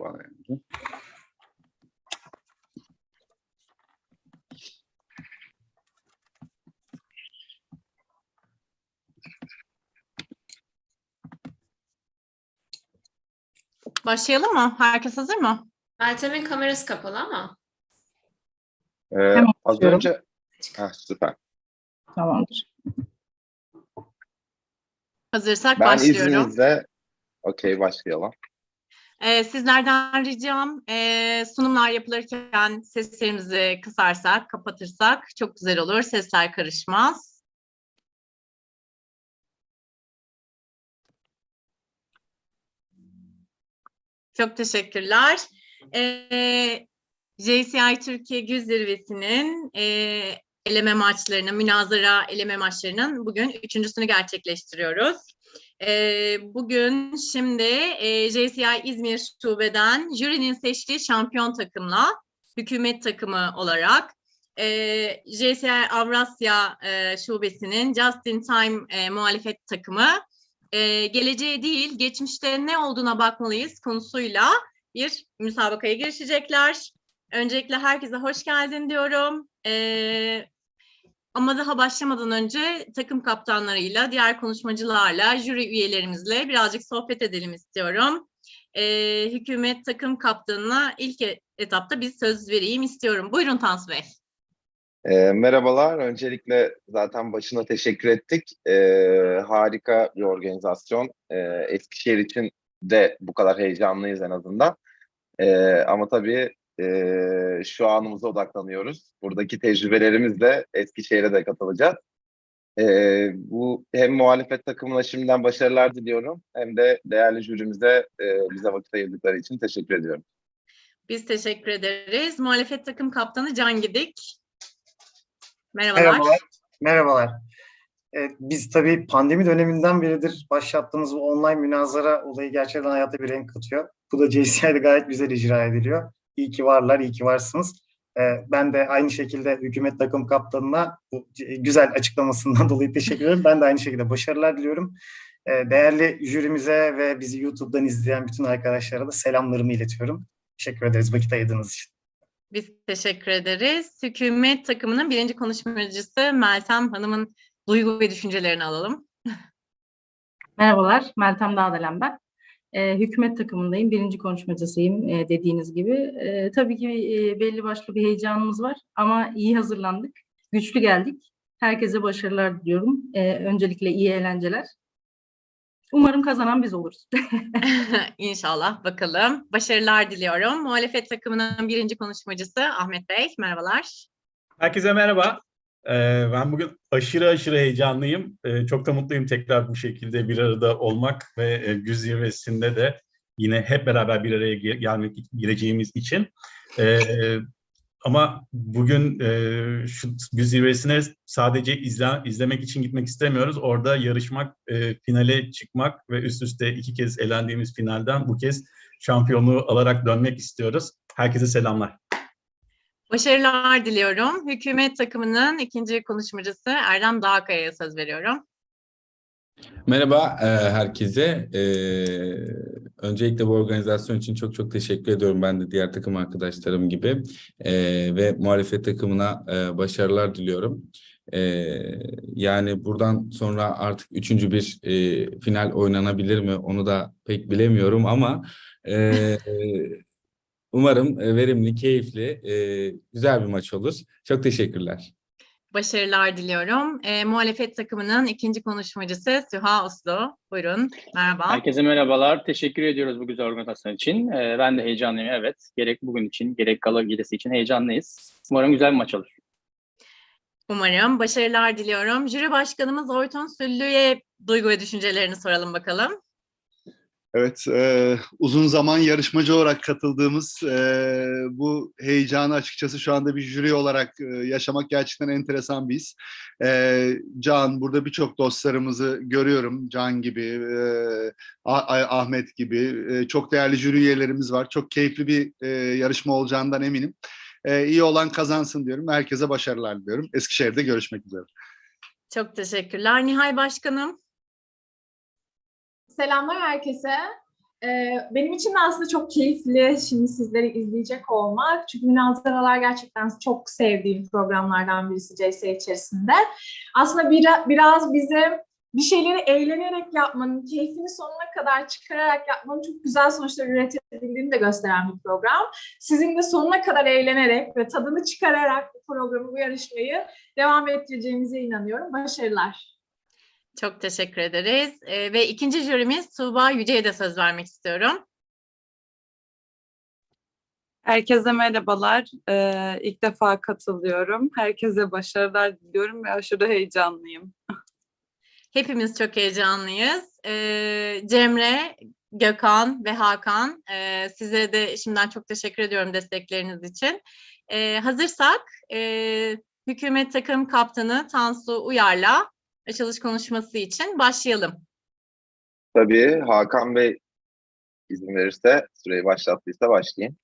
kütüphanelerimizi. Başlayalım mı? Herkes hazır mı? Meltem'in kamerası kapalı ama. Ee, Hemen az açıyorum. önce... Heh, süper. Tamamdır. Hazırsak Ben başlıyorum. izninizle okey başlayalım. Ee, sizlerden ricam e, sunumlar yapılırken seslerimizi kısarsak, kapatırsak çok güzel olur. Sesler karışmaz. Çok teşekkürler. Ee, JCI Türkiye Güz Zirvesi'nin e, eleme maçlarının, münazara eleme maçlarının bugün üçüncüsünü gerçekleştiriyoruz. Ee, bugün şimdi e, JCI İzmir Şube'den jürinin seçtiği şampiyon takımla hükümet takımı olarak e, JCI Avrasya e, Şubesi'nin Just in Time e, muhalefet takımı e, geleceğe değil geçmişte ne olduğuna bakmalıyız konusuyla bir müsabakaya girişecekler. Öncelikle herkese hoş geldin diyorum. Ee, ama daha başlamadan önce takım kaptanlarıyla, diğer konuşmacılarla, jüri üyelerimizle birazcık sohbet edelim istiyorum. Ee, hükümet takım kaptanına ilk e- etapta bir söz vereyim istiyorum. Buyurun Tansu Bey. Ee, merhabalar. Öncelikle zaten başına teşekkür ettik. Ee, harika bir organizasyon. Ee, Eskişehir için de bu kadar heyecanlıyız en azından. Ee, ama tabii e, şu anımıza odaklanıyoruz. Buradaki tecrübelerimizle Eskişehir'e de katılacağız. Ee, bu hem muhalefet takımına şimdiden başarılar diliyorum hem de değerli jürimize e, bize vakit ayırdıkları için teşekkür ediyorum. Biz teşekkür ederiz. Muhalefet takım kaptanı Can Gidik. Merhabalar. Merhabalar. Merhabalar. Evet, biz tabii pandemi döneminden beridir başlattığımız bu online münazara olayı gerçekten hayata bir renk katıyor. Bu da JCI'de gayet güzel icra ediliyor. İyi ki varlar, iyi ki varsınız. Ee, ben de aynı şekilde hükümet takım kaptanına bu güzel açıklamasından dolayı teşekkür ederim. Ben de aynı şekilde başarılar diliyorum. Ee, değerli jürimize ve bizi YouTube'dan izleyen bütün arkadaşlara da selamlarımı iletiyorum. Teşekkür ederiz vakit ayırdığınız için. Biz teşekkür ederiz. Hükümet takımının birinci konuşmacısı Meltem Hanım'ın duygu ve düşüncelerini alalım. Merhabalar, Meltem Dağdelen ben. Ee, hükümet takımındayım, birinci konuşmacısıyım e, dediğiniz gibi. Ee, tabii ki e, belli başlı bir heyecanımız var ama iyi hazırlandık, güçlü geldik. Herkese başarılar diliyorum. Ee, öncelikle iyi eğlenceler. Umarım kazanan biz oluruz. İnşallah bakalım. Başarılar diliyorum. Muhalefet takımının birinci konuşmacısı Ahmet Bey. Merhabalar. Herkese merhaba. Ee, ben bugün aşırı aşırı heyecanlıyım. Ee, çok da mutluyum tekrar bu şekilde bir arada olmak ve e, Güz Zirvesi'nde de yine hep beraber bir araya ge- gelmek gireceğimiz için. Ee, ama bugün e, şu Güz Zirvesi'ne sadece izle, izlemek için gitmek istemiyoruz. Orada yarışmak, e, finale çıkmak ve üst üste iki kez elendiğimiz finalden bu kez şampiyonluğu alarak dönmek istiyoruz. Herkese selamlar. Başarılar diliyorum. Hükümet takımının ikinci konuşmacısı Erdem Dağkaya'ya söz veriyorum. Merhaba e, herkese. E, öncelikle bu organizasyon için çok çok teşekkür ediyorum. Ben de diğer takım arkadaşlarım gibi E, ve muhalefet takımına e, başarılar diliyorum. E, yani buradan sonra artık üçüncü bir e, final oynanabilir mi onu da pek bilemiyorum ama e, umarım e, verimli, keyifli, e, güzel bir maç olur. Çok teşekkürler. Başarılar diliyorum. E, muhalefet takımının ikinci konuşmacısı Süha Uslu. Buyurun. Merhaba. Herkese merhabalar. Teşekkür ediyoruz bu güzel organizasyon için. Ee, ben de heyecanlıyım evet. Gerek bugün için gerek gala gecesi için heyecanlıyız. Umarım güzel bir maç olur. Umarım. Başarılar diliyorum. Jüri başkanımız Oytun Süllü'ye duygu ve düşüncelerini soralım bakalım. Evet, e, uzun zaman yarışmacı olarak katıldığımız e, bu heyecanı açıkçası şu anda bir jüri olarak e, yaşamak gerçekten enteresan bir his. E, Can, burada birçok dostlarımızı görüyorum. Can gibi, e, Ah- Ah- Ahmet gibi e, çok değerli jüri üyelerimiz var. Çok keyifli bir e, yarışma olacağından eminim. E, iyi olan kazansın diyorum. Herkese başarılar diliyorum. Eskişehir'de görüşmek üzere. Çok teşekkürler. Nihal Başkanım. Selamlar herkese. Ee, benim için de aslında çok keyifli şimdi sizleri izleyecek olmak. Çünkü münazaralar gerçekten çok sevdiğim programlardan birisi CS içerisinde. Aslında bir, biraz bize bir şeyleri eğlenerek yapmanın, keyfini sonuna kadar çıkararak yapmanın çok güzel sonuçlar üretebildiğini de gösteren bir program. Sizin de sonuna kadar eğlenerek ve tadını çıkararak bu programı, bu yarışmayı devam ettireceğinize inanıyorum. Başarılar. Çok teşekkür ederiz. Ee, ve ikinci jürimiz Tuğba Yüce'ye de söz vermek istiyorum. Herkese merhabalar. Ee, ilk defa katılıyorum. Herkese başarılar diliyorum ve aşırı heyecanlıyım. Hepimiz çok heyecanlıyız. Ee, Cemre, Gökhan ve Hakan e, size de şimdiden çok teşekkür ediyorum destekleriniz için. Ee, hazırsak e, hükümet takım kaptanı Tansu Uyar'la açılış konuşması için başlayalım. Tabii Hakan Bey izin verirse, süreyi başlattıysa başlayayım.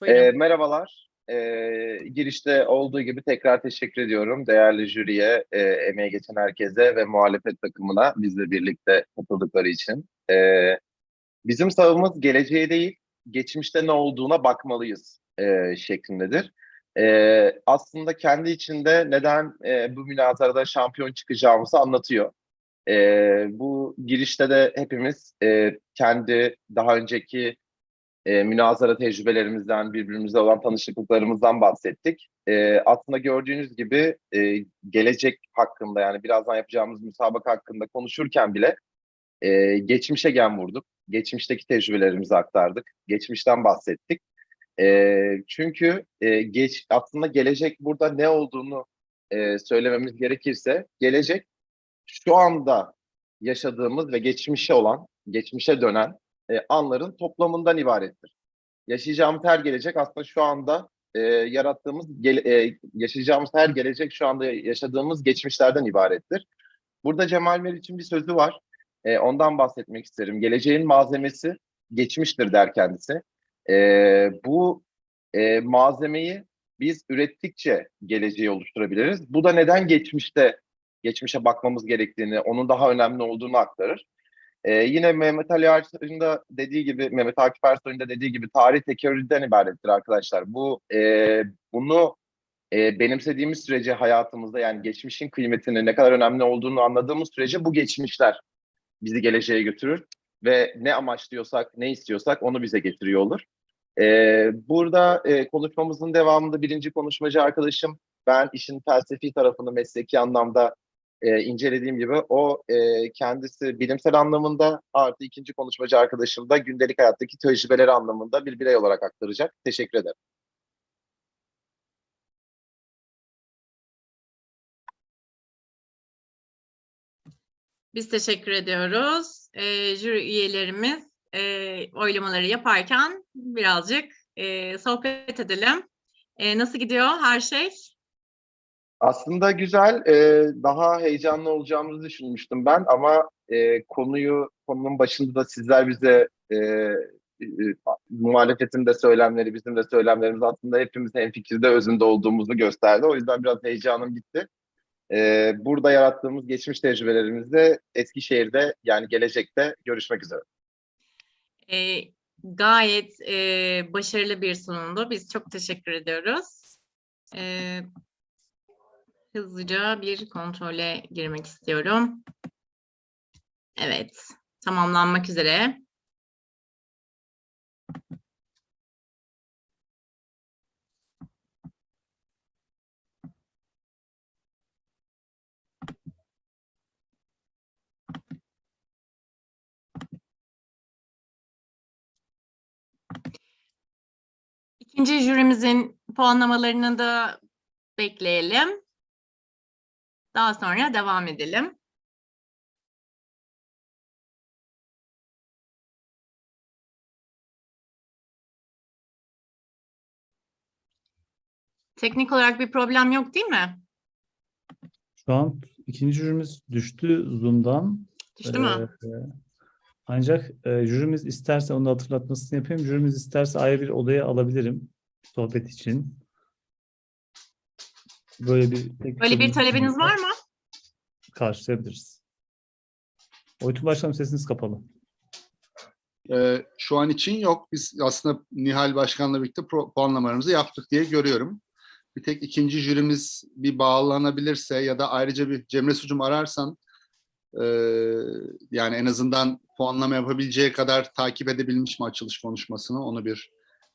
Buyurun. Ee, merhabalar. Ee, girişte olduğu gibi tekrar teşekkür ediyorum değerli jüriye, e, emeği geçen herkese ve muhalefet takımına bizle birlikte katıldıkları için. Ee, bizim savımız geleceğe değil, geçmişte ne olduğuna bakmalıyız e, şeklindedir. Ee, aslında kendi içinde neden e, bu münazarada şampiyon çıkacağımızı anlatıyor. Ee, bu girişte de hepimiz e, kendi daha önceki e, münazara tecrübelerimizden, birbirimizle olan tanışıklıklarımızdan bahsettik. E, aslında gördüğünüz gibi e, gelecek hakkında yani birazdan yapacağımız müsabaka hakkında konuşurken bile e, geçmişe gen vurduk. Geçmişteki tecrübelerimizi aktardık. Geçmişten bahsettik. E, çünkü e, geç aslında gelecek burada ne olduğunu e, söylememiz gerekirse gelecek şu anda yaşadığımız ve geçmişe olan, geçmişe dönen e, anların toplamından ibarettir. Yaşayacağımız her gelecek aslında şu anda e, yarattığımız, gele- e, yaşayacağımız her gelecek şu anda yaşadığımız geçmişlerden ibarettir. Burada Cemal Meriç'in bir sözü var. E, ondan bahsetmek isterim. Geleceğin malzemesi geçmiştir der kendisi. E, bu e, malzemeyi biz ürettikçe geleceği oluşturabiliriz. Bu da neden geçmişte geçmişe bakmamız gerektiğini, onun daha önemli olduğunu aktarır. Ee, yine Mehmet Ali Ersoy'un da dediği gibi, Mehmet Akif Ersoy'un da dediği gibi tarih tekerrürden ibarettir arkadaşlar. Bu e, bunu e, benimsediğimiz sürece hayatımızda yani geçmişin kıymetini ne kadar önemli olduğunu anladığımız sürece bu geçmişler bizi geleceğe götürür ve ne amaçlıyorsak, ne istiyorsak onu bize getiriyor olur. Ee, burada e, konuşmamızın devamında birinci konuşmacı arkadaşım ben işin felsefi tarafını mesleki anlamda e, incelediğim gibi o e, kendisi bilimsel anlamında artı ikinci konuşmacı arkadaşım da gündelik hayattaki tecrübeleri anlamında bir birey olarak aktaracak. Teşekkür ederim. Biz teşekkür ediyoruz. Ee, jüri üyelerimiz e, oylamaları yaparken birazcık e, sohbet edelim. E, nasıl gidiyor her şey? Aslında güzel, e, daha heyecanlı olacağımızı düşünmüştüm ben ama e, konuyu, konunun başında da sizler bize e, e, muhalefetin de söylemleri, bizim de söylemlerimiz aslında hepimiz hemfikirde özünde olduğumuzu gösterdi. O yüzden biraz heyecanım gitti. E, burada yarattığımız geçmiş tecrübelerimizde Eskişehir'de yani gelecekte görüşmek üzere. E, gayet e, başarılı bir sunumdu. Biz çok teşekkür ediyoruz. E, hızlıca bir kontrole girmek istiyorum. Evet, tamamlanmak üzere. İkinci jürimizin puanlamalarını da bekleyelim. Daha sonra devam edelim. Teknik olarak bir problem yok değil mi? Şu an ikinci jürimiz düştü Zoom'dan. Düştü mü? Ee, ancak e, jürimiz isterse onu hatırlatmasını yapayım. Jürimiz isterse ayrı bir odaya alabilirim sohbet için. Böyle bir Böyle bir talebiniz var mı? Karşılayabiliriz. Oytun Başkanım sesiniz kapalı. Ee, şu an için yok. Biz aslında Nihal Başkan'la birlikte puanlamalarımızı yaptık diye görüyorum. Bir tek ikinci jürimiz bir bağlanabilirse ya da ayrıca bir Cemre Sucum ararsan e, yani en azından puanlama yapabileceği kadar takip edebilmiş mi açılış konuşmasını onu bir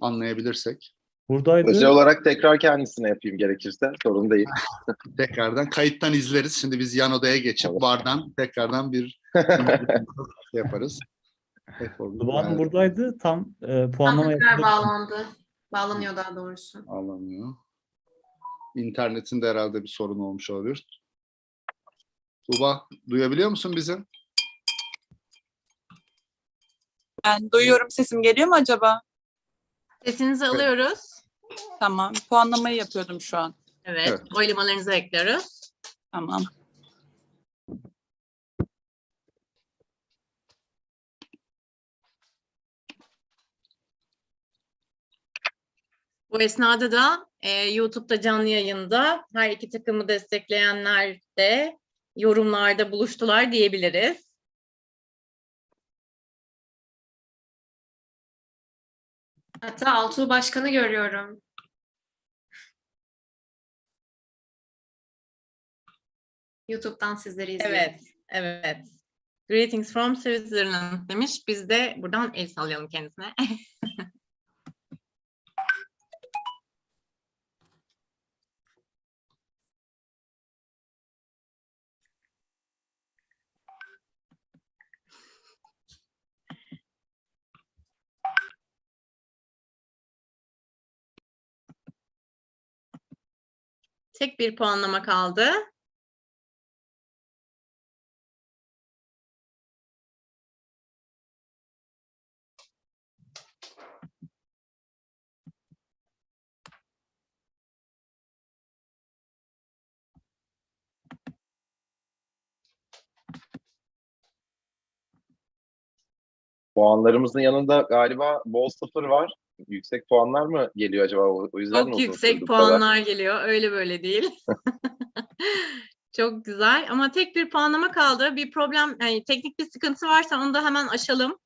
anlayabilirsek. Buradaydı. Özel olarak tekrar kendisine yapayım gerekirse. Sorun değil. Tekrardan kayıttan izleriz. Şimdi biz yan odaya geçip Tamam. bardan tekrardan bir şey yaparız. Tuba Hanım buradaydı. Tam e, puanlama yapıldı. bağlandı. Bağlanıyor daha doğrusu. Alamıyor. İnternetinde herhalde bir sorun olmuş olabilir. Tuğba duyabiliyor musun bizi? Ben duyuyorum. Sesim geliyor mu acaba? Sesinizi alıyoruz. Tamam. Puanlamayı yapıyordum şu an. Evet, Evet. oylamalarınızı ekliyoruz. Tamam. Bu esnada da e, YouTube'da canlı yayında her iki takımı destekleyenler de yorumlarda buluştular diyebiliriz. Hatta Altuğ Başkan'ı görüyorum. YouTube'dan sizleri izliyorum. Evet, evet. Greetings from Switzerland demiş. Biz de buradan el sallayalım kendisine. Tek bir puanlama kaldı. Puanlarımızın yanında galiba bol sıfır var. Yüksek puanlar mı geliyor acaba? O yüzden Çok yüksek bu kadar? puanlar geliyor. Öyle böyle değil. Çok güzel ama tek bir puanlama kaldı. Bir problem, yani teknik bir sıkıntı varsa onu da hemen aşalım.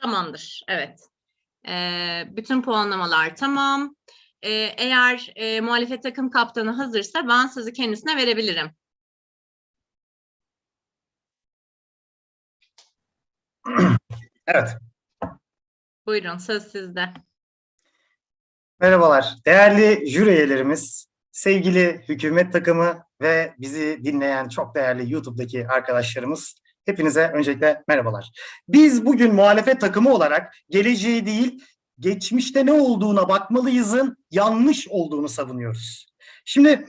Tamamdır, evet. Ee, bütün puanlamalar tamam. Ee, eğer e, muhalefet takım kaptanı hazırsa ben sözü kendisine verebilirim. Evet. Buyurun, söz sizde. Merhabalar. Değerli jüri üyelerimiz, sevgili hükümet takımı ve bizi dinleyen çok değerli YouTube'daki arkadaşlarımız, hepinize öncelikle merhabalar. Biz bugün muhalefet takımı olarak geleceği değil, geçmişte ne olduğuna bakmalıyızın yanlış olduğunu savunuyoruz. Şimdi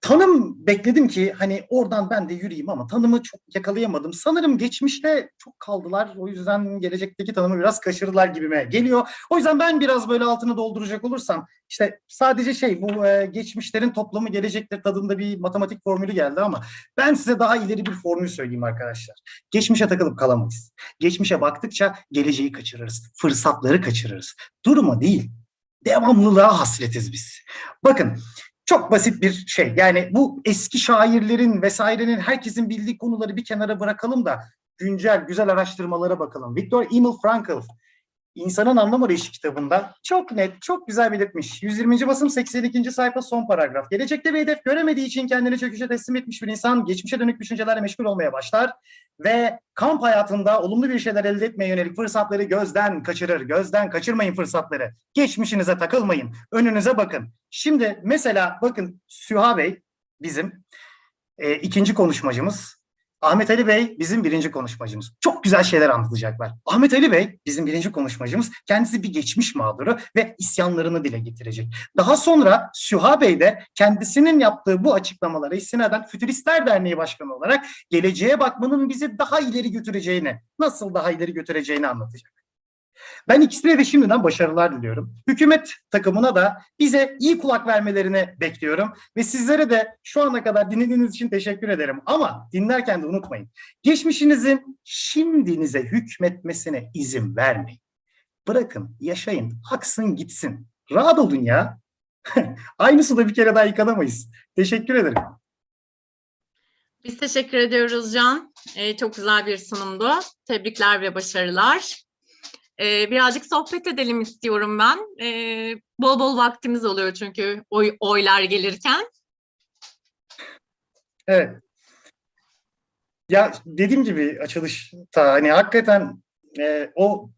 tanım bekledim ki hani oradan ben de yürüyeyim ama tanımı çok yakalayamadım. Sanırım geçmişte çok kaldılar. O yüzden gelecekteki tanımı biraz kaçırdılar gibime geliyor. O yüzden ben biraz böyle altını dolduracak olursam işte sadece şey bu e, geçmişlerin toplamı gelecektir tadında bir matematik formülü geldi ama ben size daha ileri bir formül söyleyeyim arkadaşlar. Geçmişe takılıp kalamayız. Geçmişe baktıkça geleceği kaçırırız. Fırsatları kaçırırız. Duruma değil, devamlılığa hasretiz biz. Bakın çok basit bir şey. Yani bu eski şairlerin vesairenin herkesin bildiği konuları bir kenara bırakalım da güncel güzel araştırmalara bakalım. Viktor Emil Frankl İnsanın Anlam Arayışı kitabında çok net, çok güzel belirtmiş. 120. basım 82. sayfa son paragraf. Gelecekte bir hedef göremediği için kendini çöküşe teslim etmiş bir insan geçmişe dönük düşüncelerle meşgul olmaya başlar ve kamp hayatında olumlu bir şeyler elde etmeye yönelik fırsatları gözden kaçırır. Gözden kaçırmayın fırsatları. Geçmişinize takılmayın. Önünüze bakın. Şimdi mesela bakın Süha Bey bizim e, ikinci konuşmacımız. Ahmet Ali Bey bizim birinci konuşmacımız. Çok güzel şeyler anlatacaklar. Ahmet Ali Bey bizim birinci konuşmacımız. Kendisi bir geçmiş mağduru ve isyanlarını dile getirecek. Daha sonra Süha Bey de kendisinin yaptığı bu açıklamalara istinaden Fütüristler Derneği Başkanı olarak geleceğe bakmanın bizi daha ileri götüreceğini, nasıl daha ileri götüreceğini anlatacak. Ben ikisine de şimdiden başarılar diliyorum. Hükümet takımına da bize iyi kulak vermelerini bekliyorum. Ve sizlere de şu ana kadar dinlediğiniz için teşekkür ederim. Ama dinlerken de unutmayın. Geçmişinizin şimdinize hükmetmesine izin vermeyin. Bırakın, yaşayın, aksın gitsin. Rahat olun ya. Aynı suda bir kere daha yıkanamayız. Teşekkür ederim. Biz teşekkür ediyoruz Can. Ee, çok güzel bir sunumdu. Tebrikler ve başarılar. Ee, birazcık sohbet edelim istiyorum ben. Ee, bol bol vaktimiz oluyor çünkü oy, oylar gelirken. Evet. Ya dediğim gibi açılışta hani hakikaten e, o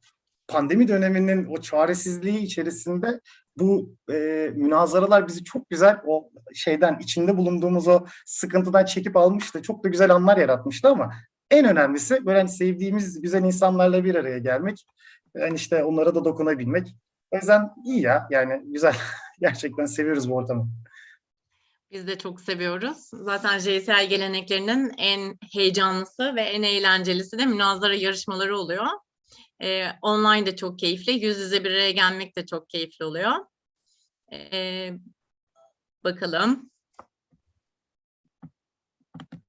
pandemi döneminin o çaresizliği içerisinde bu e, münazaralar bizi çok güzel o şeyden içinde bulunduğumuz o sıkıntıdan çekip almıştı. Çok da güzel anlar yaratmıştı ama en önemlisi böyle hani sevdiğimiz güzel insanlarla bir araya gelmek. Yani işte onlara da dokunabilmek. O yüzden iyi ya yani güzel. Gerçekten seviyoruz bu ortamı. Biz de çok seviyoruz. Zaten JSL geleneklerinin en heyecanlısı ve en eğlencelisi de münazara yarışmaları oluyor. Ee, online de çok keyifli. Yüz yüze bir araya gelmek de çok keyifli oluyor. Ee, bakalım.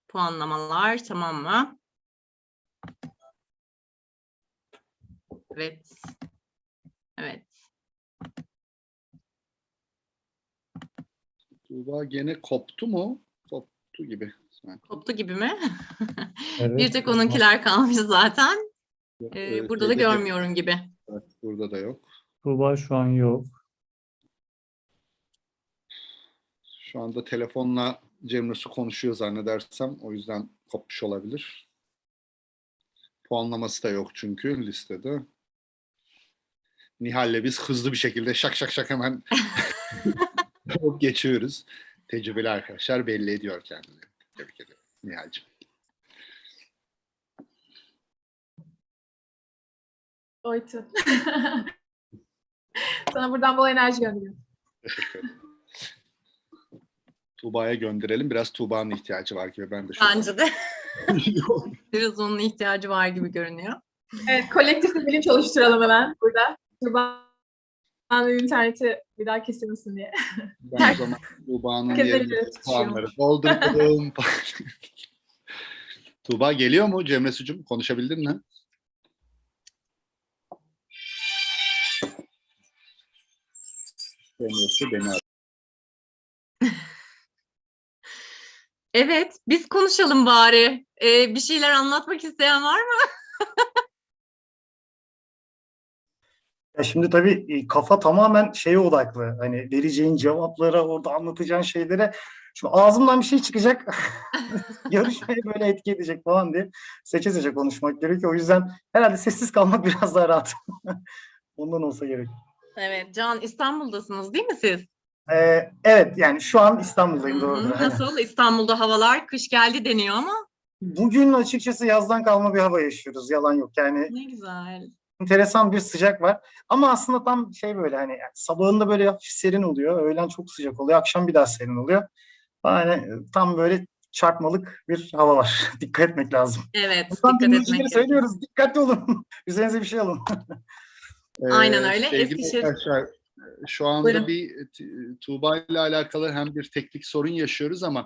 Puanlamalar tamam mı? Evet. Evet. Tuğba gene koptu mu? Koptu gibi. sanki. Koptu gibi mi? Evet. Bir tek onunkiler kalmış zaten. Ee, Evet, burada da görmüyorum gibi. Evet, burada da yok. Tuğba şu an yok. Şu anda telefonla Cemre Su konuşuyor zannedersem. O yüzden kopmuş olabilir. Puanlaması da yok çünkü listede. Nihal'le biz hızlı bir şekilde şak şak şak hemen geçiyoruz. Tecrübeli arkadaşlar belli ediyor kendilerini. Tebrik ederim Nihal'cim. Sana buradan bol enerji gönderiyorum. Teşekkür ederim. Tuğba'ya gönderelim. Biraz Tuğba'nın ihtiyacı var gibi. Ben de şu Bence de biraz onun ihtiyacı var gibi görünüyor. Evet, kolektif bir bilinç oluşturalım hemen burada. Tuğba'nın interneti bir daha kesilmesin diye. Ben o zaman Tuğba'nın yerine puanları doldurdum. Tuğba geliyor mu Cemre Sucum? Konuşabildin mi? Cemre Su beni aradı. Evet, biz konuşalım bari. Ee, bir şeyler anlatmak isteyen var mı? Ya şimdi tabii e, kafa tamamen şeye odaklı. Hani vereceğin cevaplara, orada anlatacağın şeylere. Şimdi ağzımdan bir şey çıkacak. Yarışmayı böyle etki edecek falan diye seçe seçe konuşmak gerekiyor. O yüzden herhalde sessiz kalmak biraz daha rahat. Ondan olsa gerek. Evet, Can İstanbul'dasınız değil mi siz? Ee, evet yani şu an İstanbul'dayım aynen. Nasıl? İstanbul'da havalar kış geldi deniyor ama Bugün açıkçası yazdan kalma bir hava yaşıyoruz. Yalan yok. Yani ne güzel. Enteresan bir sıcak var. Ama aslında tam şey böyle hani yani sabahında böyle hafif serin oluyor. Öğlen çok sıcak oluyor. Akşam bir daha serin oluyor. Yani tam böyle çarpmalık bir hava var. Dikkat etmek lazım. Evet, Buradan dikkat etmek gerekiyor. söylüyoruz. Dikkatli olun. Üzerinize bir şey alın. Aynen öyle. Sevgili Eskişehir- arkadaşlar, şu anda Buyurun. bir Tuğba ile alakalı hem bir teknik sorun yaşıyoruz ama